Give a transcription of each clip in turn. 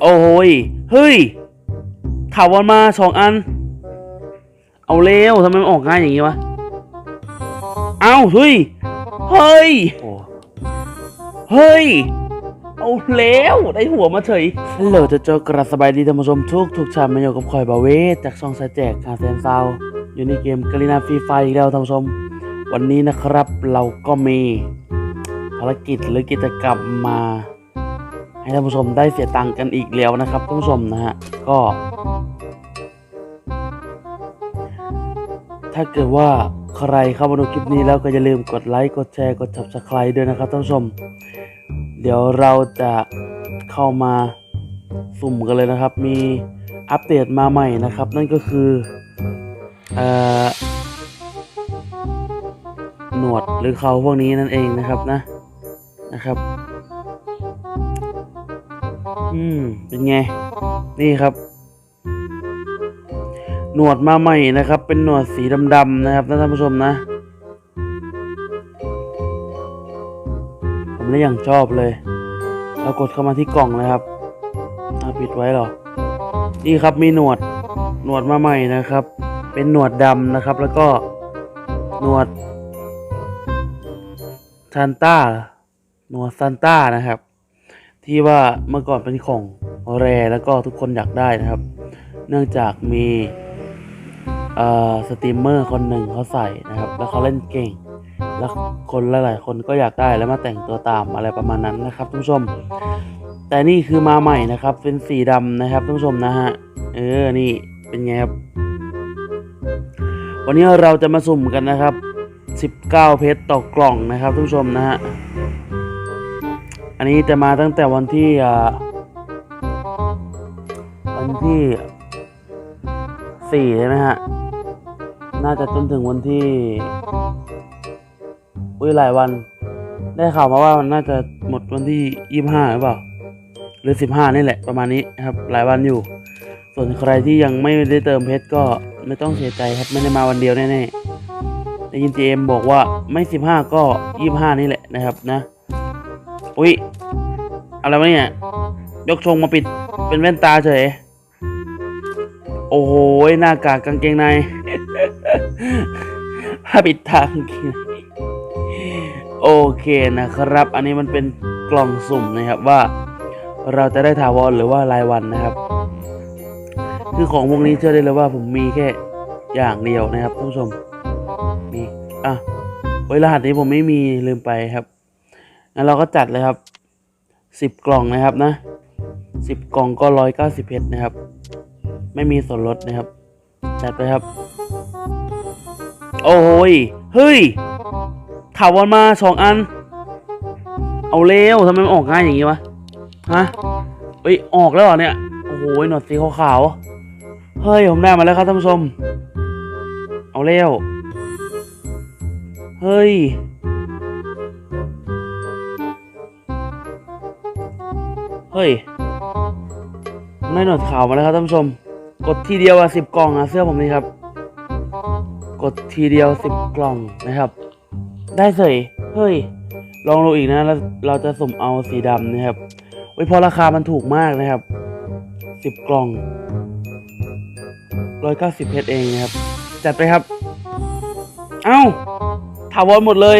โอ้โหยเฮ้ยถาวรมาสองอัน เอาเร็วทำไมมันออกง่ายอย่างงี้วะ เอาเฮ้ย เฮ้ย เฮ้ย เอาแล้วได้หัวมาเฉยฮัลโหลจะเจอกระสบายดีท่านผู้ชมทุกทุกชาติมาอยู่กับคอยบาเวทจากซองสายแจกคาแซนซาวอยู่ในเกมกาลินาฟรีไฟอีกแล้วท่านผู้ชม วันนี้นะครับเราก็มีภารกิจหรือกิจกรรมมา ให้ท่านผู้ชมได้เสียตังค์กันอีกแล้วนะครับท่านผู้ชมนะฮะก็ ถ้าเกิดว่าใครเข้ามาดูคลิปนี้แล้วก็อย่าลืมกดไลค์กดแชร์กด subscribe ด้วยนะครับท่านผู้ชม เดี๋ยวเราจะเข้ามาสุ่มกันเลยนะครับ มีอัปเดตมาใหม่นะครับ นั่นก็คือเอ่อหนวดหรือเขาพวกนี้นั่นเองนะครับนะนะครับ อืม เป็นไง นี่ครับ หนวดมาใหม่นะครับ เป็นหนวดสีดำๆนะครับท่านผู้ชมนะ ผมเลยอย่างชอบเลยเรากดเข้ามาที่กล่องเลยครับอาปิดไว้หรอ นี่ครับมีหนวด หนวดมาใหม่นะครับ เป็นหนวดดำนะครับ แล้วก็หนวดซานต้าหนวดซานต้านะครับ ที่ว่าเมื่อก่อนเป็นของแรแล้วก็ทุกคนอยากได้นะครับ เนื่องจากมีอ่อสตรีมเมอร์คนหนึ่งเขาใส่นะครับ แล้วเขาเล่นเก่ง แล้วคนหลาย ๆ คนก็อยากได้แล้วมาแต่งตัวตามอะไรประมาณนั้นนะครับท่านผู้ชม แต่นี่คือมาใหม่นะครับ เป็นสีดำนะครับท่านผู้ชมนะฮะ เออ นี่เป็นไงครับ วันนี้เราจะมาสุ่มกันนะครับ 19 เพชรต่อกล่องนะครับท่านผู้ชมนะฮะ อันนี้จะมาตั้งแต่วันที่วันที่สี่ใช่ไหมฮะ น่าจะจนถึงวันที่ อุ้ยหลายวัน ได้ข่าวมาว่ามันน่าจะหมดวันที่ยี่ห้าหรือเปล่า หรือสิบห้านี่แหละประมาณนี้ครับ หลายวันอยู่ ส่วนใครที่ยังไม่ได้เติมเพชรก็ไม่ต้องเสียใจครับไม่ได้มาวันเดียวแน่ๆได้ยินเจมบอกว่าไม่สิบห้าก็ยี่ห้านี่แหละนะครับนะ อุ้ยอะไรวะเนี่ย ยกชงมาปิดเป็นแว่นตาเฉย โอ้โห หน้ากากกางเกงในผ้าปิดทางกางเกงโอเคนะครับ อันนี้มันเป็นกล่องสุ่มนะครับว่า เราจะได้ถาวรหรือว่ารายวันนะครับ คือของพวกนี้เชื่อได้เลยว่าผมมีแค่อย่างเดียวนะครับท่านผู้ชมมีอะไว้ยรหัสนี้ผมไม่มีลืมไปครับ งั้นเราก็จัดเลยครับสิบกล่องนะครับนะสิบกล่องก็ร้อยเก้าสิบเพชรนะครับ ไม่มีส่วนลดนะครับ จัดไปครับ โอ้โหยเฮ้ยถาวรมาสองอัน เอาเร็วทำไมมันออกง่ายอย่างงี้วะฮะเอ้ยออกแล้วเหรอเนี่ยโอ้โหหนวดสีขาวๆเฮ้ยผมได้มาแล้วครับท่านผู้ชม เอาเร็วเฮ้ย เฮ้ยผมได้หนวดขาวมาแล้วครับท่านผู้ชม กดทีเดียวอะสิบกล่องอะเสื้อผมนี่ครับ กดทีเดียวสิบกล่องนะครับ ได้เสยเฮ้ย ลองดูอีกนะแล้วเราจะสุ่มเอาสีดำนะครับไว้ยพอราคามันถูกมากนะครับสิบกล่องร้อยเก้าสิบเพชรเองนะครับ จัดไปครับ เอ้าถาวรหมดเลย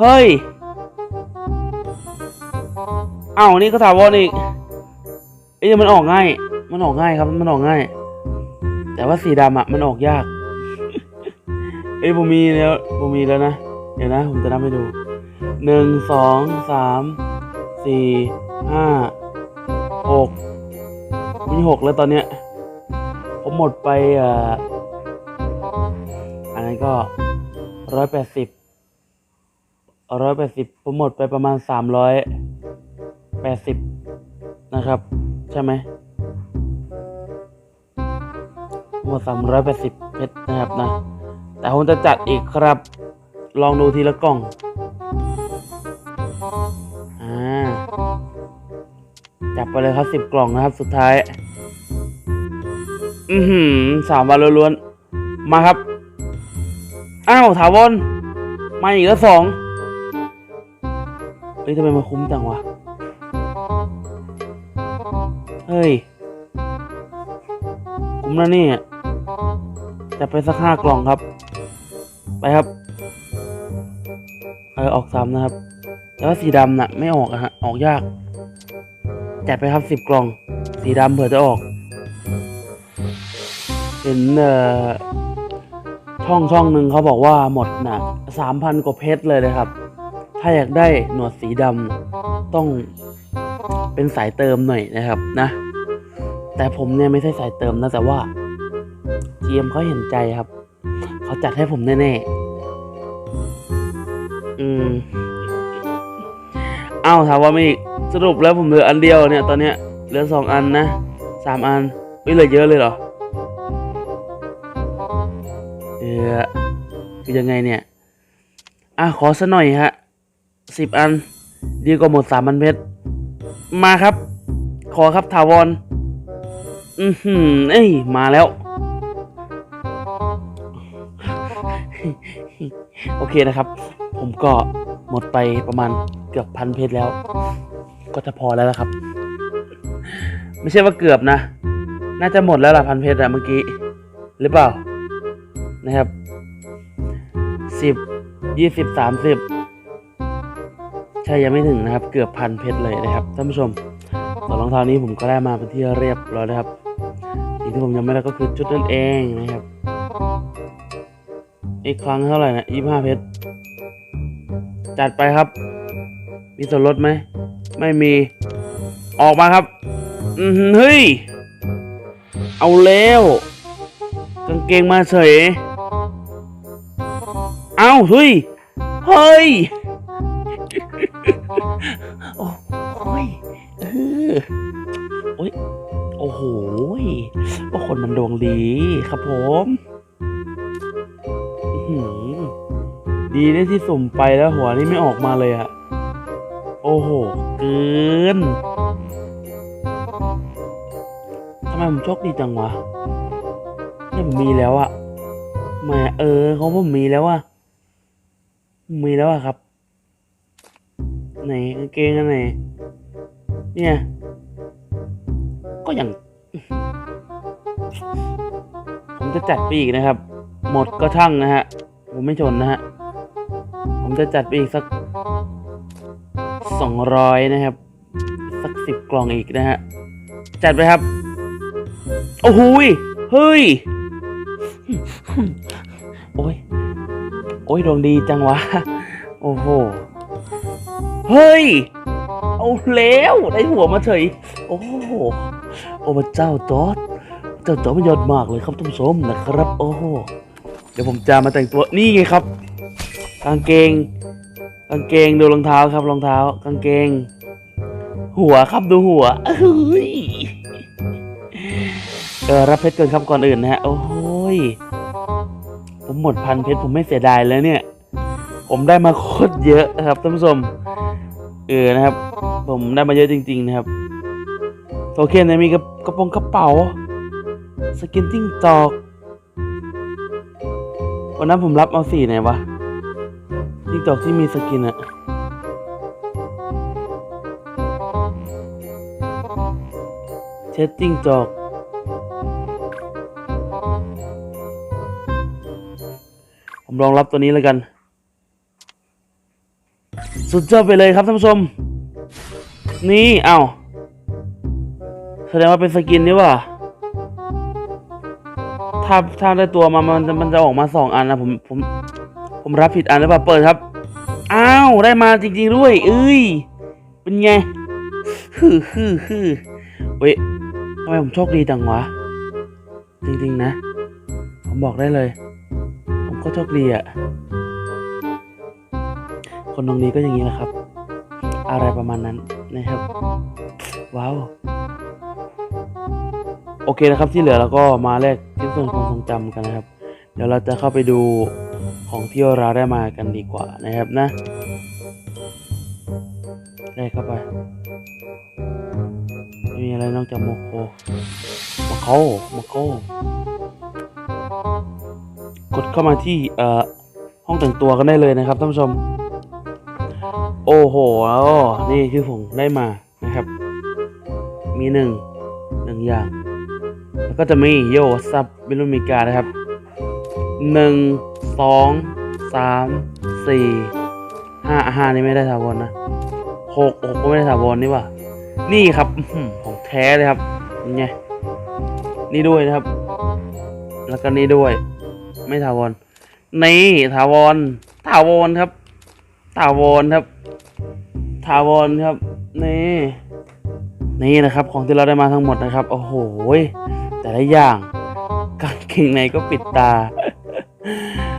เฮ้ย อ้านี่ก็ถาวรอีกเอ้ยมันออกง่าย มันออกง่ายครับ มันออกง่าย แต่ว่าสีดำอะมันออกยาก เอ้ยผมมีแล้วผมมีแล้วนะ เดี๋ยวนะ ผมจะนับให้ดูหนึ่งสองสามสี่ห้าหกมีหกแล้วตอนเนี้ย ผมหมดไปอ่ออันนั้นก็ร้อยแปดสิบร้อยแปดสิบผมหมดไปประมาณสามร้อย แปดสิบนะครับ ใช่ไหมหมดสามร้อยแปดสิบเพชรนะครับนะ แต่ผมจะจัดอีกครับ ลองดูทีละกล่อง อ่า จับไปเลยครับสิบกล่องนะครับสุดท้าย อือหือสามวันล้วนๆ มาครับ อ้าวถาวรมาอีกแล้วสองเฮ้ยทำไมมาคุ้มจังวะ เฮ้ยคุ้มนะนี่จะไปสักห้ากล่องครับ ไปครับ เออออกซ้ำนะครับแล้วสีดำน่ะ ไม่ออกอะฮะ ออกยาก จัดไปครับสิบกล่อง สีดำเผื่อจะออก เห็นเอ่อช่องช่องหนึ่งเขาบอกว่าหมดน่ะสามพันกว่าเพชรเลยนะครับ ถ้าอยากได้หนวดสีดำต้อง เป็นสายเติมหน่อยนะครับนะ แต่ผมเนี่ยไม่ใช่สายเติมนะแต่ว่า GM เขาเห็นใจครับ เขาจัดให้ผมแน่ๆอืมเอ้าถามว่าไม่อีสรุปแล้วผมเหลืออันเดียวเนี่ย ตอนเนี้ยเหลือสองอันนะสามอันไม่เหลือเยอะเลยเหรอเออคือยังไงเนี่ย อะขอสักหน่อยฮะสิบอัน ดีกว่าหมดสามพันเพชร มาครับ ขอครับถาวร อือหือเอ้ย มาแล้ว โอเคนะครับ ผมก็หมดไปประมาณเกือบพันเพชรแล้ว ก็จะพอแล้วละครับ ไม่ใช่ว่าเกือบนะ น่าจะหมดแล้วล่ะพันเพชรอะเมื่อกี้ หรือเปล่า นะครับสิบยี่สิบสามสิบ ใช่ยังไม่ถึงนะครับ เกือบพันเพชรเลยนะครับท่านผู้ชมส่วนรองเท้านี้ผมก็ได้มาเป็นที่เรียบร้อยนะครับสิ่งที่ผมยังไม่ได้ก็คือชุดนั่นเองนะครับ อีกครั้งเท่าไหร่นะยี่ห้าเพชรจัดไปครับ มีส่วนลดไหม ไม่มีออกมาครับอือหือเฮ้ย เอาแล้วกางเกงมาเฉย เอาเฮ้ย เฮ้ย โอ้ยเออโอ้ย โอ้โหว่าคนมันดวงดีครับผมอื้อหือดีนะที่สุ่มไปแล้วหัวนี่ไม่ออกมาเลยอะโอ้โห เกินทำไมผมโชคดีจังวะเนี่ยผมมีแล้วอะแหมาเออเขาผมมีแล้วอะมีแล้วอะครับ ไหนกางเกงอันไหนเนี่ย ก็อย่าง ผมจะจัดไปอีกนะครับ หมดก็ช่างนะฮะ ผมไม่ชนนะฮะ ผมจะจัดไปอีกสักสองร้อยนะครับ สักสิบกล่องอีกนะฮะ จัดไปครับ โอ้โหเฮ้ย โอ้ย โอ้ยดวงดีจังวะ โอ้โห เฮ้ย เอาแล้วได้หัวมาเฉย โอ้โหโอ้พระเจ้าจอร์ดเจ้าจอร์ดมันยอดมากเลยครับท่านผู้ชมนะครับ โอ้โหเดี๋ยวผมจะมาแต่งตัวนี่ไงครับกางเกงกางเกงดูรองเท้าครับรองเท้ากางเกง หัวครับดูหัวเอ้ยเออรับเพชรก่อนครับก่อนอื่นนะฮะโอ้ยผมหมดพันเพชรผมไม่เสียดายแล้วเนี่ย ผมได้มาโคตรเยอะนะครับท่านผู้ชม เออนะครับ ผมได้มาเยอะจริง ๆ นะครับโอเค็นะมีกระกระโปรงกระเป๋า สกินติ้งจอก วันนั้นผมรับเอาสี่ไหนวะติ้งจอกที่มีสกินอะเช็ดติ้งจอกผมลองรับตัวนี้แล้วกัน สุดยอดไปเลยครับท่านผู้ชม นี่เอ้าแสดงว่าเป็นสกินนี่ว่ะถ้าถ้าได้ตัวมามันจะมันจะออกมาสองอันนะผมผมผมรับผิดอันหรือเปล่าเปิดครับ อ้าว ได้มาจริงๆด้วย เอ้ย เป็นไงฮือฮือฮือเว้ยทำไมผมโชคดีจังวะ จริงๆนะ ผมบอกได้เลย ผมก็โชคดีอะ คนตรงนี้ก็อย่างนี้แหละครับ อะไรประมาณนั้นนะครับ ว้าว โอเคนะครับที่เหลือเราก็มาแลกชิ้นส่วนความทรงจำกันนะครับ เดี๋ยวเราจะเข้าไปดูของที่เราได้มากันดีกว่านะครับนะแลกเข้าไปไม่มีอะไรนอกจากโมโคโมโคโมโคกดเข้ามาที่เอ่อห้องแต่งตัวกันได้เลยนะครับท่านผู้ชม โอ้โห นี่คือผมได้มานะครับ มีหนึ่งหนึ่งอย่าง แล้วก็จะมีโยซับวิลุมิกานะครับหนึ่งสองสามสี่ห้าห้านี่ไม่ได้ถาวรนะหกหกก็ไม่ได้ถาวรนี่ว่านี่ครับของแท้เลยครับนี่ไงนี่ด้วยนะครับ แล้วก็นี่ด้วย ไม่ถาวรนี่ถาวรถาวรครับถาวรครับ ถาวรครับ นี่ นี่นะครับ ของที่เราได้มาทั้งหมดนะครับ โอ้โห แต่ละอย่างกางเกงในก็ปิดตา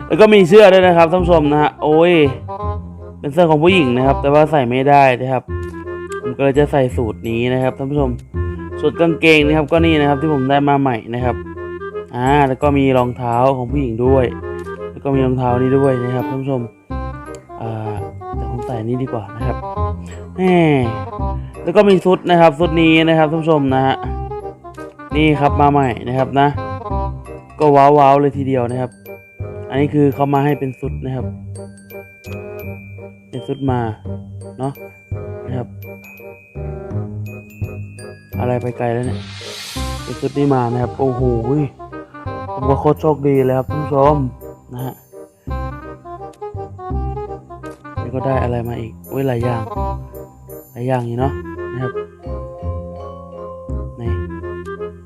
แล้วก็มีเสื้อด้วยนะครับท่านผู้ชมนะฮะ โอ้ย เป็นเสื้อของผู้หญิงนะครับ แต่ว่าใส่ไม่ได้นะครับ ผมก็เลยจะใส่สูตรนี้นะครับท่านผู้ชมสูตรกางเกงนะครับก็นี่นะครับที่ผมได้มาใหม่นะครับ อ่า แล้วก็มีรองเท้าของผู้หญิงด้วย แล้วก็มีรองเท้านี้ด้วยนะครับท่านผู้ชม อ่า นี้ดีกว่านะครับแหมแล้วก็มีชุดนะครับชุดนี้นะครับท่านผู้ชมนะฮะนี่ครับมาใหม่นะครับนะ ก็ว้าวๆเลยทีเดียวนะครับ อันนี้คือเขามาให้เป็นชุดนะครับ เป็นชุดมาเนาะนะครับ อะไรไปไกลแล้วเนี่ยเป็นชุดนี้มานะครับโอ้โหผมว่าโคตรโชคดีเลยครับท่านผู้ชมนะฮะ ก็ได้อะไรมาอีกเว้ยหลายอย่างหลายอย่างอยู่เนาะนะครับนี่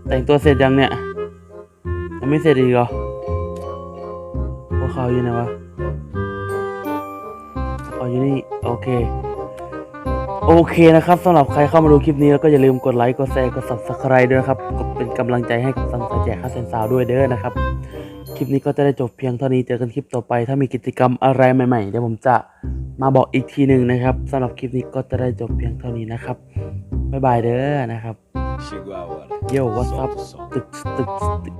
แต่งตัวเสร็จยังเนี่ยยังไม่เสร็จอีกเหรอพวกเขาอยู่ไหนวะอ๋ออยู่นี่โอเคโอเคนะครับสำหรับใครเข้ามาดูคลิปนี้แล้วก็อย่าลืมกดไลค์กดแชร์กด subscribe ด้วยนะครับกดเป็นกำลังใจให้กับสังสายแจกค่าเซนสาวด้วยเด้อนะครับ คลิปนี้ก็จะได้จบเพียงเท่านี้เจอกันคลิปต่อไป ถ้ามีกิจกรรมอะไรใหม่ๆเดี๋ยวผมจะ มาบอกอีกทีหนึ่งนะครับสำหรับคลิปนี้ก็จะได้จบเพียงเท่านี้นะครับ บ๊ายบายเด้อนะครับ Chegou a hora. โย่วั Solta สับ o som. ตึกตึกตึก